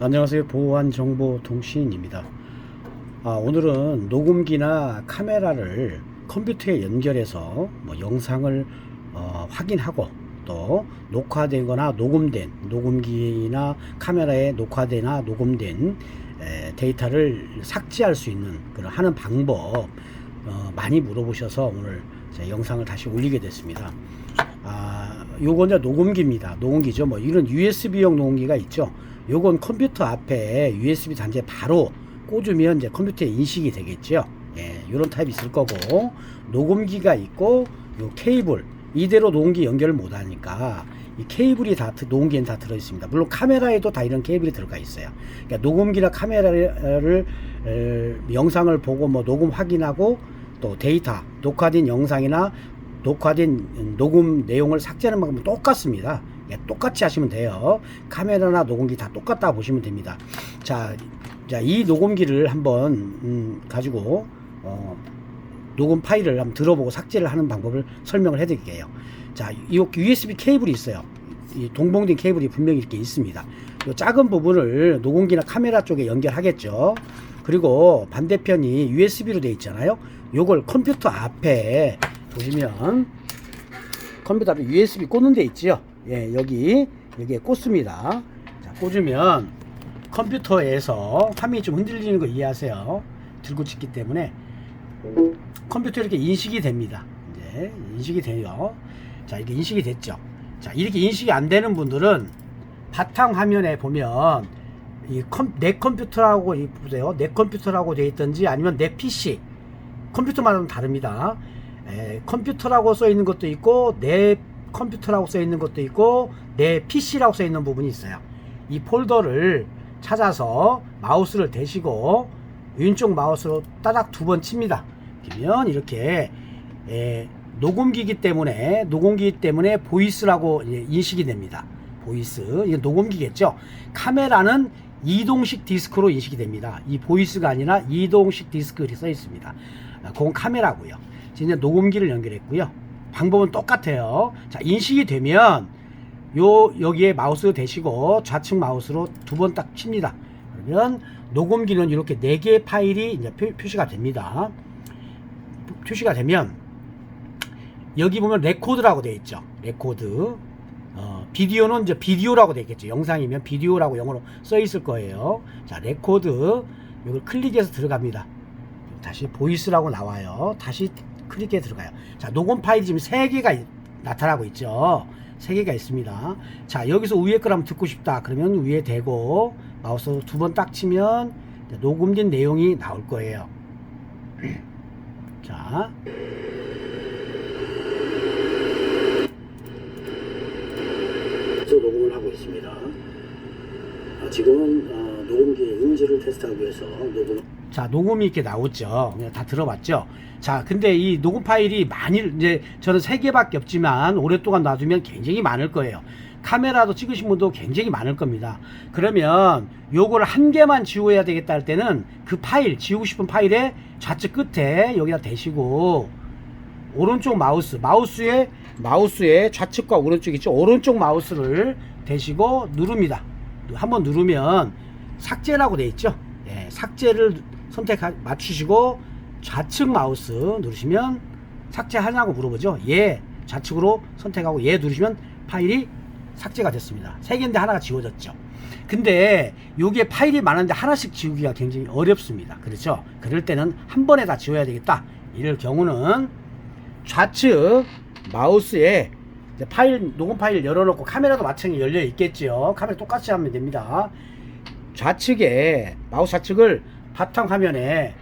안녕하세요. 보안정보통신입니다. 아, 오늘은 녹음기나 카메라를 컴퓨터에 연결해서 뭐 영상을 어, 확인하고 또 녹화되거나 녹음된 녹음기나 카메라에 녹화되나 녹음된 에, 데이터를 삭제할 수 있는 그런 하는 방법 어, 많이 물어보셔서 오늘 제 영상을 다시 올리게 됐습니다. 아, 요건 이제 녹음기입니다. 녹음기죠. 뭐 이런 USB용 녹음기가 있죠. 요건 컴퓨터 앞에 USB 단지에 바로 꽂으면 이제 컴퓨터에 인식이 되겠죠. 예, 요런 타입이 있을 거고 녹음기가 있고 요 케이블 이대로 녹음기 연결을 못 하니까 이 케이블이 다 드- 녹음기엔 다 들어 있습니다. 물론 카메라에도 다 이런 케이블이 들어가 있어요. 그러니까 녹음기나 카메라를 에, 영상을 보고 뭐 녹음 확인하고 또 데이터 녹화된 영상이나 녹화된 녹음 내용을 삭제하는 방법은 똑같습니다. 예, 똑같이 하시면 돼요. 카메라나 녹음기 다 똑같다 보시면 됩니다. 자, 자, 이 녹음기를 한번 음, 가지고 어, 녹음 파일을 한번 들어보고 삭제를 하는 방법을 설명을 해드릴게요. 자, 이 USB 케이블이 있어요. 이 동봉된 케이블이 분명히 이렇게 있습니다. 이 작은 부분을 녹음기나 카메라 쪽에 연결하겠죠. 그리고 반대편이 USB로 되어 있잖아요. 요걸 컴퓨터 앞에 보시면 컴퓨터 앞에 USB 꽂는 데 있지요. 예, 여기 여기에 꽂습니다. 자, 꽂으면 컴퓨터에서 화면이 좀 흔들리는 거 이해하세요. 들고 찍기 때문에 컴퓨터 이렇게 인식이 됩니다. 이제 인식이 돼요. 자, 이게 인식이 됐죠. 자, 이렇게 인식이 안 되는 분들은 바탕 화면에 보면 이 컴, 내 컴퓨터라고 이 보세요. 내 컴퓨터라고 돼 있든지 아니면 내 PC 컴퓨터마다 다릅니다. 에, 컴퓨터라고 써 있는 것도 있고 내 컴퓨터라고 써 있는 것도 있고 내 PC라고 써 있는 부분이 있어요. 이 폴더를 찾아서 마우스를 대시고 왼쪽 마우스로 따닥 두 번 칩니다. 그러면 이렇게 에, 녹음기기 때문에 녹음기기 때문에 보이스라고 인식이 됩니다. 보이스 이건 녹음기겠죠. 카메라는 이동식 디스크로 인식이 됩니다. 이 보이스가 아니라 이동식 디스크 이렇게 써 있습니다. 아, 그건 카메라고요. 이제 녹음기를 연결했고요. 방법은 똑같아요. 자 인식이 되면 요 여기에 마우스 대시고 좌측 마우스로 두 번 딱 칩니다. 그러면 녹음기는 이렇게 네 개의 파일이 이제 표, 표시가 됩니다. 표시가 되면 여기 보면 레코드라고 되어 있죠. 레코드. 어, 비디오는 이제 비디오라고 되어 있겠죠. 영상이면 비디오라고 영어로 써 있을 거예요. 자, 레코드. 이걸 클릭해서 들어갑니다. 다시 보이스라고 나와요. 다시 클릭해 들어가요. 자, 녹음 파일이 지금 세 개가 이- 나타나고 있죠. 세 개가 있습니다. 자, 여기서 위에 걸 한번 듣고 싶다. 그러면 위에 대고 마우스 두번 딱 치면 녹음된 내용이 나올 거예요. 자, 또 녹음을 하고 있습니다. 아, 지금은 어, 녹음기의 음질을 테스트하기 위해서 녹음. 자, 녹음이 이렇게 나오죠. 그냥 다 들어봤죠. 자, 근데 이 녹음 파일이 많이 이제 저는 세 개밖에 없지만 오랫동안 놔두면 굉장히 많을 거예요. 카메라도 찍으신 분도 굉장히 많을 겁니다. 그러면 요거를 한 개만 지워야 되겠다 할 때는 그 파일 지우고 싶은 파일의 좌측 끝에 여기다 대시고 오른쪽 마우스 마우스에 마우스의 좌측과 오른쪽 있죠 오른쪽 마우스를 대시고 누릅니다 한번 누르면 삭제라고 돼 있죠 예, 삭제를 선택 맞추시고 좌측 마우스 누르시면 삭제하냐고 물어보죠. 예. 좌측으로 선택하고 예 누르시면 파일이 삭제가 됐습니다. 세 개인데 하나가 지워졌죠. 근데 요게 파일이 많은데 하나씩 지우기가 굉장히 어렵습니다. 그렇죠? 그럴 때는 한 번에 다 지워야 되겠다. 이럴 경우는 좌측 마우스에 파일 녹음 파일 열어놓고 카메라도 마찬가지 열려 있겠죠. 카메라 똑같이 하면 됩니다. 좌측에 마우스 좌측을 바탕 화면에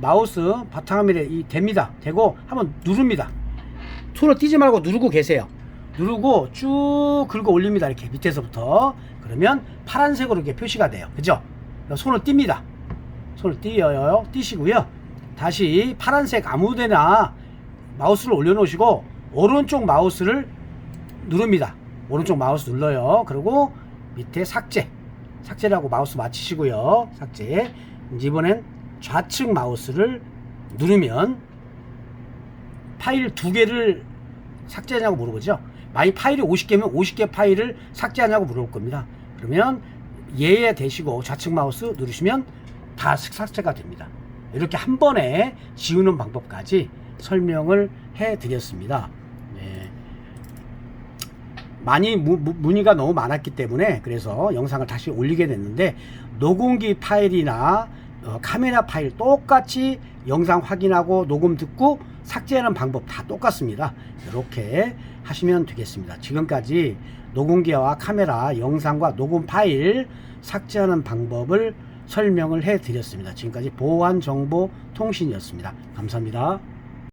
마우스 바탕 화면에 이 됩니다. 되고 한번 누릅니다. 손을 띄지 말고 누르고 계세요. 누르고 쭉 긁어 올립니다. 이렇게 밑에서부터 그러면 파란색으로 이렇게 표시가 돼요. 그죠? 손을 띱니다. 손을 띄어요. 띄시고요. 다시 파란색 아무데나 마우스를 올려놓으시고 오른쪽 마우스를 누릅니다. 오른쪽 마우스 눌러요. 그리고 밑에 삭제. 삭제라고 마우스 맞추시고요. 삭제. 이번엔 좌측 마우스를 누르면 파일 두 개를 삭제하냐고 물어보죠. 만약 파일이 50개면 50개 파일을 삭제하냐고 물어볼 겁니다. 그러면 예에 대시고 좌측 마우스 누르시면 다 삭제가 됩니다. 이렇게 한 번에 지우는 방법까지 설명을 해 드렸습니다. 네. 많이 무- 무- 문의가 너무 많았기 때문에 그래서 영상을 다시 올리게 됐는데 녹음기 파일이나 어, 카메라 파일 똑같이 영상 확인하고 녹음 듣고 삭제하는 방법 다 똑같습니다. 이렇게 하시면 되겠습니다. 지금까지 녹음기와 카메라 영상과 녹음 파일 삭제하는 방법을 설명을 해 드렸습니다. 지금까지 보안정보통신이었습니다. 감사합니다.